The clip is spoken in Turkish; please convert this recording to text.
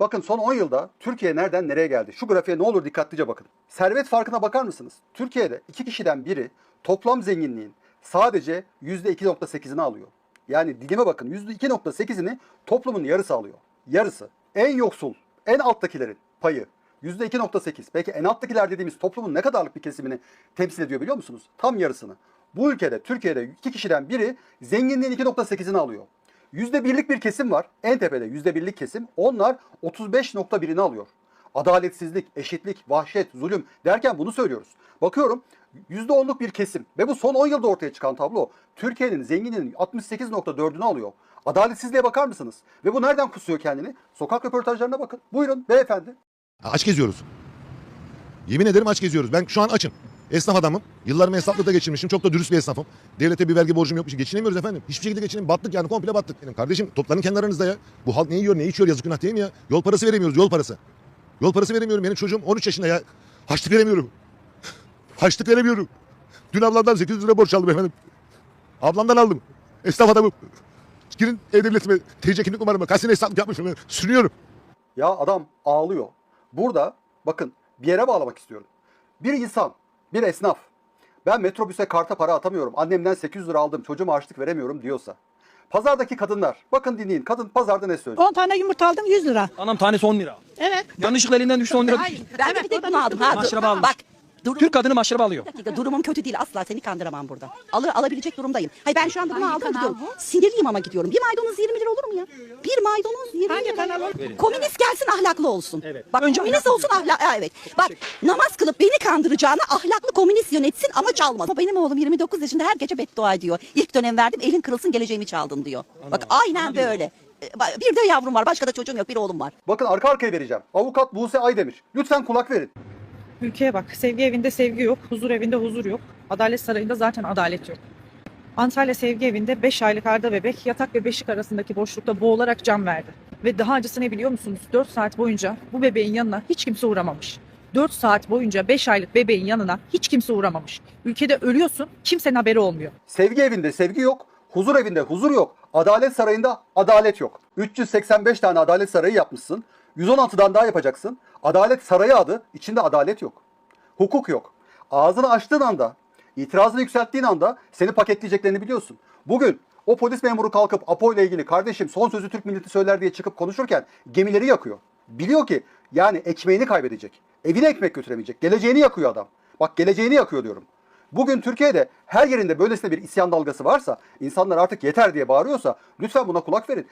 Bakın son 10 yılda Türkiye nereden nereye geldi? Şu grafiğe ne olur dikkatlice bakın. Servet farkına bakar mısınız? Türkiye'de iki kişiden biri toplam zenginliğin sadece %2.8'ini alıyor. Yani dilime bakın %2.8'ini toplumun yarısı alıyor. Yarısı. En yoksul, en alttakilerin payı %2.8. Peki en alttakiler dediğimiz toplumun ne kadarlık bir kesimini temsil ediyor biliyor musunuz? Tam yarısını. Bu ülkede, Türkiye'de iki kişiden biri zenginliğin 2.8'ini alıyor. Yüzde birlik bir kesim var. En tepede yüzde birlik kesim. Onlar 35.1'ini alıyor. Adaletsizlik, eşitlik, vahşet, zulüm derken bunu söylüyoruz. Bakıyorum yüzde onluk bir kesim ve bu son 10 yılda ortaya çıkan tablo Türkiye'nin zengininin 68.4'ünü alıyor. Adaletsizliğe bakar mısınız? Ve bu nereden kusuyor kendini? Sokak röportajlarına bakın. Buyurun beyefendi. Aç geziyoruz. Yemin ederim aç geziyoruz. Ben şu an açım. Esnaf adamım. Yıllarımı esnaflıkta geçirmişim. Çok da dürüst bir esnafım. Devlete bir vergi borcum yokmuş. Geçinemiyoruz efendim. Hiçbir şekilde geçinelim. Battık yani komple battık. Benim kardeşim toplanın kendi aranızda ya. Bu halk ne yiyor ne içiyor yazık günah değil mi ya? Yol parası veremiyoruz yol parası. Yol parası veremiyorum. Benim çocuğum 13 yaşında ya. Haçlık veremiyorum. Haçlık veremiyorum. Dün ablamdan 800 lira borç aldım efendim. Ablamdan aldım. Esnaf adamım. Girin E-Devletime, TC kimlik numaramı, kaç sene hesaplık yapmışım. Sürünüyorum. Ya adam ağlıyor. Burada bakın bir yere bağlamak istiyorum. Bir insan, bir esnaf ben metrobüse karta para atamıyorum. Annemden 800 lira aldım. Çocuğuma harçlık veremiyorum diyorsa. Pazardaki kadınlar. Bakın dinleyin. Kadın pazarda ne söylüyor? 10 tane yumurta aldım 100 lira. Anam tanesi 10 lira. Evet. Yanlışlıkla elinden düştü 10 lira. Hayır, ben Evet, bir tek bunu aldım. Ha, Maşraba almış. bak, durum, Türk kadını maşraba alıyor. bir dakika, durumum kötü değil. Asla seni kandıramam burada. Alır, alabilecek durumdayım. Hayır ben şu anda bunu aldım gidiyorum. Sinirliyim ama gidiyorum. Bir maydanoz 20 lira olur mu ya? Bir maydanoz 20 Hangi lira. kanal o? Komünist gelsin ahlaklı olsun. Evet. Bak Önce komünist ahlaklı olsun ahlak evet. Bak namaz kılıp beni kandıracağına ahlaklı komünist yönetsin ama çalmaz. Ama benim oğlum 29 yaşında her gece beddua ediyor. İlk dönem verdim elin kırılsın geleceğimi çaldın diyor. Bak aynen böyle. Ee, bak, Bir de yavrum var başka da çocuğum yok bir oğlum var. Bakın arka arkaya vereceğim. Avukat Buse Aydemir. Lütfen kulak verin. Ülkeye bak. Sevgi evinde sevgi yok. Huzur evinde huzur yok. Adalet sarayında zaten adalet yok. Antalya Sevgi Evi'nde 5 aylık Arda bebek yatak ve beşik arasındaki boşlukta boğularak can verdi. Ve daha acısı ne biliyor musunuz? 4 saat boyunca bu bebeğin yanına hiç kimse uğramamış. 4 saat boyunca 5 aylık bebeğin yanına hiç kimse uğramamış. Ülkede ölüyorsun, kimsenin haberi olmuyor. Sevgi evinde sevgi yok. Huzur evinde huzur yok. Adalet sarayında adalet yok. 385 tane adalet sarayı yapmışsın. 116'dan daha yapacaksın. Adalet sarayı adı içinde adalet yok. Hukuk yok. Ağzını açtığın anda, itirazını yükselttiğin anda seni paketleyeceklerini biliyorsun. Bugün o polis memuru kalkıp Apo ile ilgili kardeşim son sözü Türk milleti söyler diye çıkıp konuşurken gemileri yakıyor. Biliyor ki yani ekmeğini kaybedecek. Evine ekmek götüremeyecek. Geleceğini yakıyor adam. Bak geleceğini yakıyor diyorum. Bugün Türkiye'de her yerinde böylesine bir isyan dalgası varsa, insanlar artık yeter diye bağırıyorsa lütfen buna kulak verin.